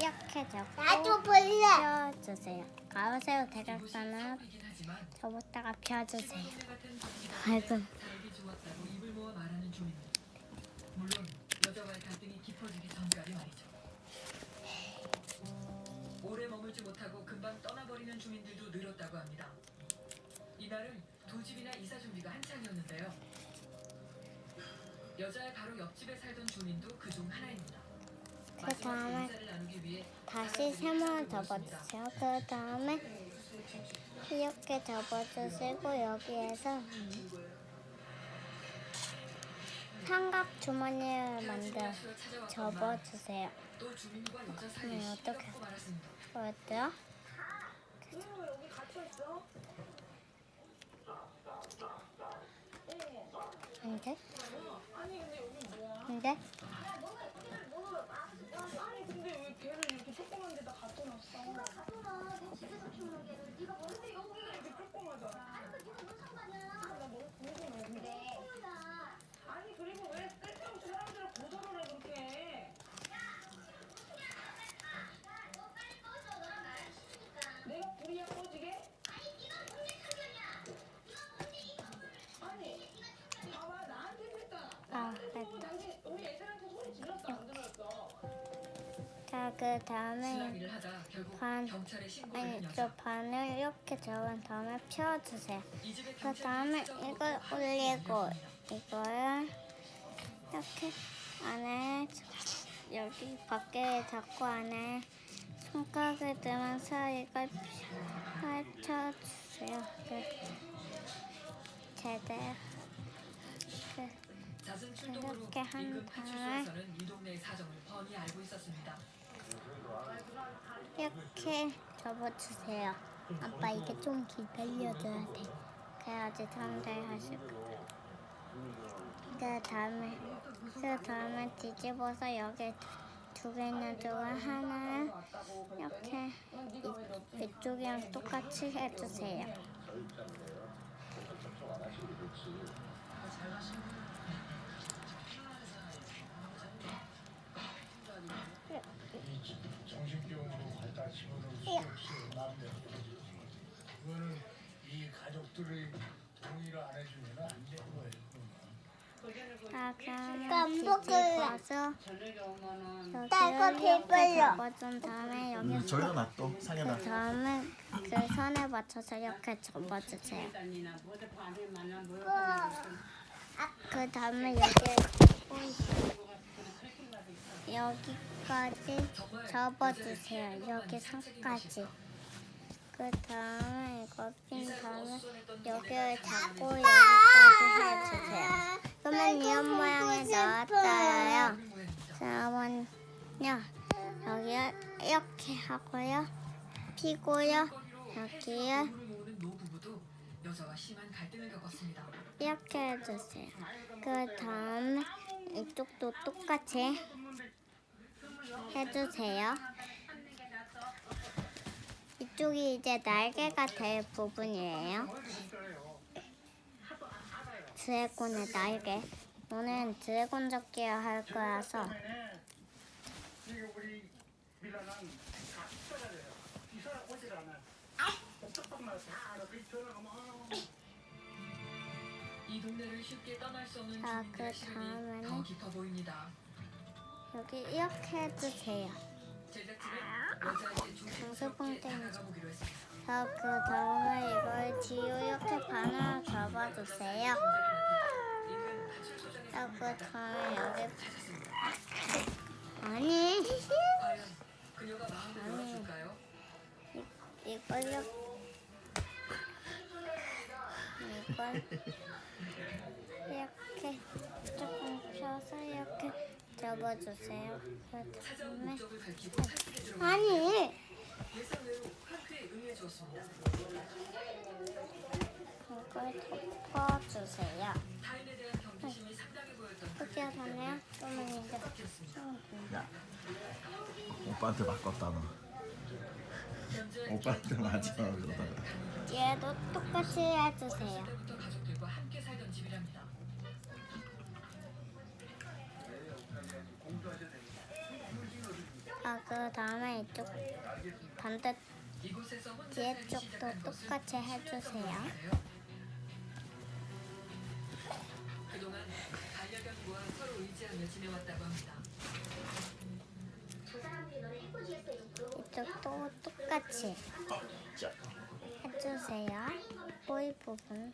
이렇게 잡고 나도 볼래. 펴주세요. 가로세로 대각선을 접었다가 펴주세요. 아이고. 물론 여자와의 갈등이 깊어지기 전까지 말이죠. 오래 머물지 못하고 금방 떠나버리는 주민들도 늘었다고 합니다. 이날은 도집이나 이사 준비가 한창이었는데요. 여자의 바로 옆집에 살던 주민도 그 중 하나입니다. 다음에 다시 세모를 접어주세요. 그 다음에 이렇게 접어주시고 여기에서 삼각 주머니를 만들어 접어주세요. 어떡해. 시끄럽고 말았습니다. 보였죠? 안 돼? 안 돼? 아니 근데 왜 걔를 이렇게 조그만 데다 갖다 놨어? 집에서 키우는 개를 네가 뭔데 여기가 이렇게 조그마잖아. 나 너무 궁금해. 아니 그리고 왜 쓸데없이 사람들을 고소를 해 그렇게? 내가 불이야 꺼지게? 아니 봐봐 나한테 했잖아. 아, 그리고 됐다. 당신 우리 애들한테 소리 질렀어 안 질렀어? 자, 그 다음에 수락일을 하다 결국 반, 경찰에 신고를 한 아니, 여자. 저 반을 이렇게 접은 다음에 펴주세요. 이그 다음에 이걸 그 올리고 이거를 이렇게 안에 여기 밖에 잡고 안에 손가락을 들면서 이걸 펼쳐주세요. 그 제대로 그 잦은 출동으로 이렇게 한 인근 다음에 파출소에서는 이 동네의 사정을 뻔히 알고 있었습니다. 이렇게 접어주세요. 아빠 이게 좀 기다려줘야 돼. 그래야지 사람들이 하실 거야. 그 다음에 그 다음에 뒤집어서 여기 두개 있는 쪽을 하나 이렇게 이, 이쪽이랑 똑같이 해주세요. 그거는 이 가족들의 동의를 안 해주면 안 되는 거예요 나 이거 여기를 이렇게 배불러. 접어준 다음에 여기 음, 저기다 놔둬 상에다 그 다음에 그 선에 맞춰서 이렇게 접어주세요. 그 다음에 여기 여기까지 접어주세요. 여기 선까지. 그 다음에 이거 핀 다음에 여기를 잡고 여기까지 해주세요. 그러면 이런 모양이 나왔어요. 그러면요 여기 이렇게 하고요. 피고요. 여기에. 이렇게 해주세요. 그 다음에 이쪽도 똑같이 해주세요. 이쪽이 이제 날개가 될 부분이에요. 드래곤의 날개. 오늘 드래곤 잡기를 할 거라서 그이 동네를 쉽게 떠날 수 없는 자, 그 시름이 다음에는 더 깊어 보입니다. 여기 이렇게 해주세요. 제작진은 여자에게 조심스럽게 땡. 다가가 보기로 했습니다. 자, 그 다음에 이걸 뒤로 이렇게 반으로 접어주세요. 그 다음에 여기 이렇게 조금 펴서 이렇게 접어주세요. 그 찾아온 다음에 목적을 밝히고 탈출에 들어가 아니. 이걸 덮어주세요. 그러면 이제. 야 오빠한테 바꿨다 너 오빠한테 맞아 그러다가 얘도 똑같이 해주세요. 때부터 가족들과 함께 살던 집이랍니다. 자, 그 다음에 이쪽 반대 뒤에 쪽도 똑같이 10년 해주세요. 그동안 반려견과 서로 의지하며 지내왔다고 합니다. 이쪽도 똑같이 자. 해주세요. 꼬리 부분.